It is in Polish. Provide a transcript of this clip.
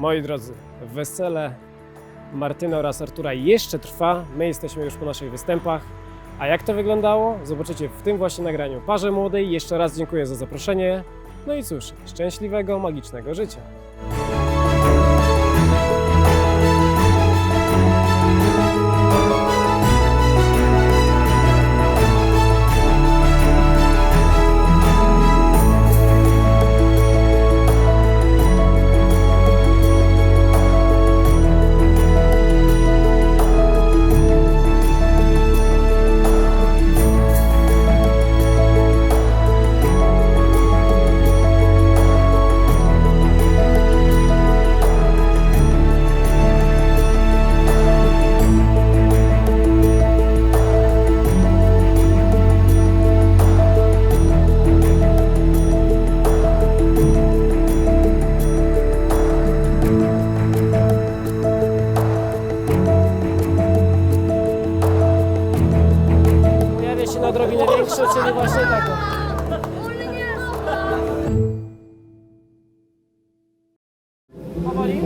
Moi drodzy, wesele Martyna oraz Artura jeszcze trwa. My jesteśmy już po naszych występach. A jak to wyglądało? Zobaczycie w tym właśnie nagraniu. Parze młodej, jeszcze raz dziękuję za zaproszenie. No i cóż, szczęśliwego, magicznego życia. Odrobinę większe, czyli właśnie taką. Powoli.